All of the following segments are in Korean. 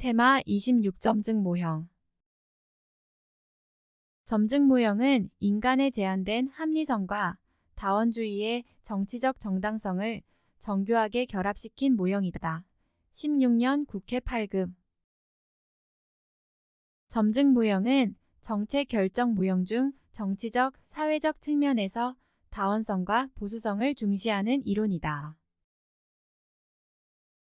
테마 26점증 모형 점증 모형은 인간의 제한된 합리성과 다원주의의 정치적 정당성을 정교하게 결합시킨 모형이다. 16년 국회 8급 점증 모형은 정책 결정 모형 중 정치적, 사회적 측면에서 다원성과 보수성을 중시하는 이론이다.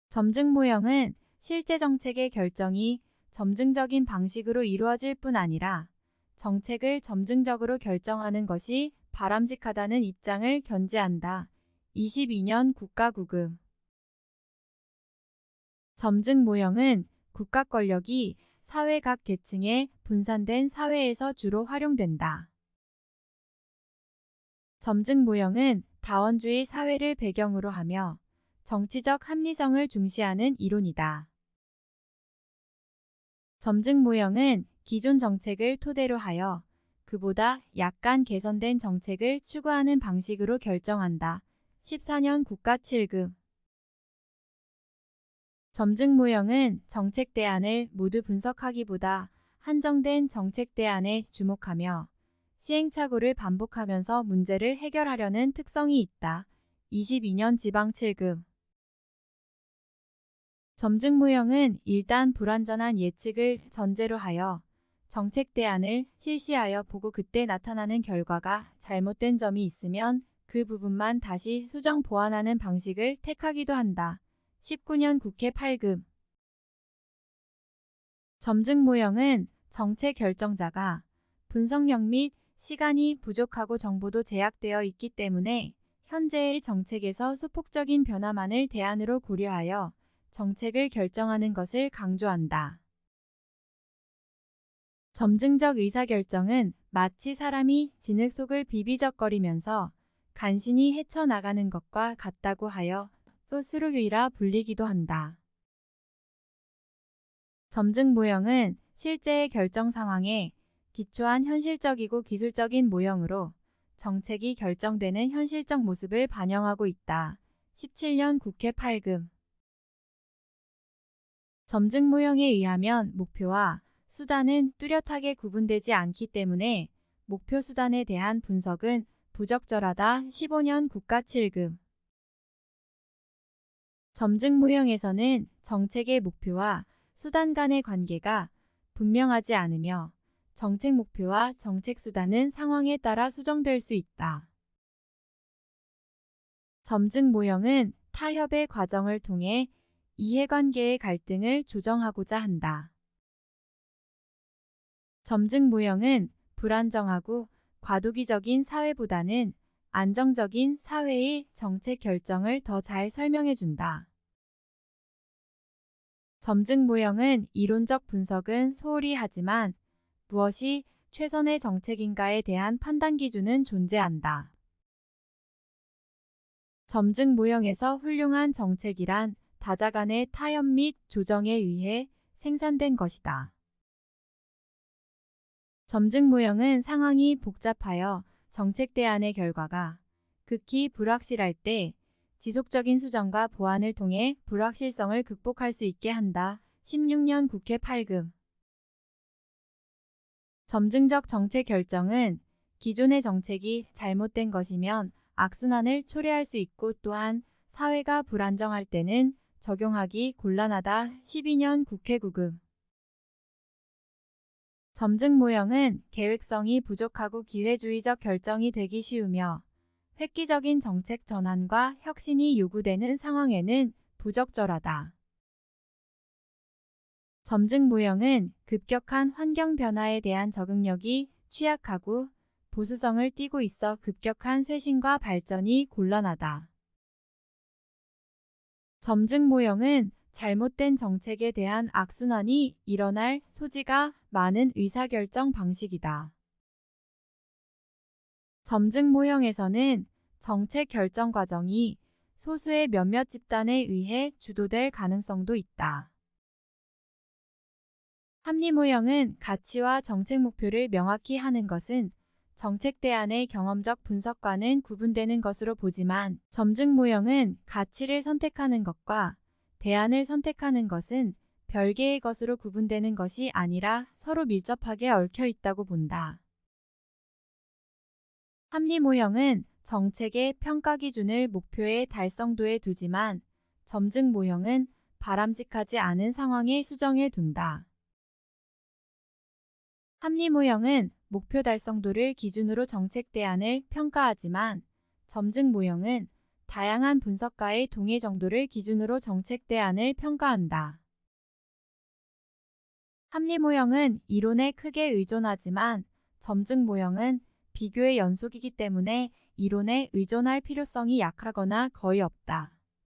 점증 모형은 실제 정책의 결정이 점증적인 방식으로 이루어질 뿐 아니라 정책을 점증적으로 결정하는 것이 바람직하다는 입장을 견지한다. 22년 국가구급 점증 모형은 국가 권력이 사회 각 계층에 분산된 사회에서 주로 활용된다. 점증 모형은 다원주의 사회를 배경으로 하며 정치적 합리성을 중시하는 이론이다. 점증 모형은 기존 정책을 토대로 하여 그보다 약간 개선된 정책을 추구하는 방식으로 결정한다. 14년 국가 7급 점증 모형은 정책 대안을 모두 분석하기보다 한정된 정책 대안에 주목하며 시행착오를 반복하면서 문제를 해결하려는 특성이 있다. 22년 지방 7급 점증 모형은 일단 불완전한 예측을 전제로 하여 정책 대안을 실시하여 보고 그때 나타나는 결과가 잘못된 점이 있으면 그 부분만 다시 수정 보완하는 방식을 택하기도 한다. 19년 국회 8급 점증 모형은 정책 결정자가 분석력 및 시간이 부족하고 정보도 제약되어 있기 때문에 현재의 정책에서 수폭적인 변화만을 대안으로 고려하여 정책을 결정하는 것을 강조한다. 점증적 의사결정은 마치 사람이 진흙 속을 비비적거리면서 간신히 헤쳐나가는 것과 같다고 하여 또 스루유이라 불리기도 한다. 점증 모형은 실제의 결정 상황에 기초한 현실적이고 기술적인 모형으로 정책이 결정되는 현실적 모습을 반영하고 있다. 17년 국회 8급 점증 모형에 의하면 목표와 수단은 뚜렷하게 구분되지 않기 때문에 목표 수단에 대한 분석은 부적절하다. 15년 국가 7급 점증 모형에서는 정책의 목표와 수단 간의 관계가 분명하지 않으며 정책 목표와 정책 수단은 상황에 따라 수정될 수 있다. 점증 모형은 타협의 과정을 통해 이해관계의 갈등을 조정하고자 한다. 점증 모형은 불안정하고 과도기적인 사회보다는 안정적인 사회의 정책 결정을 더 잘 설명해준다. 점증 모형은 이론적 분석은 소홀히 하지만 무엇이 최선의 정책인가에 대한 판단 기준은 존재한다. 점증 모형에서 훌륭한 정책이란 다자 간의 타협 및 조정에 의해 생산된 것이다. 점증 모형은 상황이 복잡하여 정책 대안의 결과가 극히 불확실할 때 지속적인 수정과 보완을 통해 불확실성을 극복할 수 있게 한다. 16년 국회 8급 점증적 정책 결정은 기존의 정책이 잘못된 것이면 악순환을 초래할 수 있고 또한 사회가 불안정할 때는 적용하기 곤란하다. 12년 국회 구급 점증 모형은 계획성이 부족하고 기회주의적 결정이 되기 쉬우며 획기적인 정책 전환과 혁신이 요구되는 상황에는 부적절하다. 점증 모형은 급격한 환경 변화에 대한 적응력이 취약하고 보수성을 띠고 있어 급격한 쇄신과 발전이 곤란하다. 점증 모형은 잘못된 정책에 대한 악순환이 일어날 소지가 많은 의사결정 방식이다. 점증 모형에서는 정책 결정 과정이 소수의 몇몇 집단에 의해 주도될 가능성도 있다. 합리 모형은 가치와 정책 목표를 명확히 하는 것은 정책 대안의 경험적 분석과는 구분되는 것으로 보지만 점증 모형은 가치를 선택하는 것과 대안을 선택하는 것은 별개의 것으로 구분되는 것이 아니라 서로 밀접하게 얽혀 있다고 본다. 합리 모형은 정책의 평가 기준을 목표의 달성도에 두지만 점증 모형은 바람직하지 않은 상황에 수정해 둔다. 합리 모형은 목표 달성도를 기준으로 정책 대안을 평가하지만 점증 모형은 다양한 분석가의 동의 정도를 기준으로 정책 대안을 평가한다. 합리 모형은 이론에 크게 의존하지만 점증 모형은 비교의 연속이기 때문에 이론에 의존할 필요성이 약하거나 거의 없다.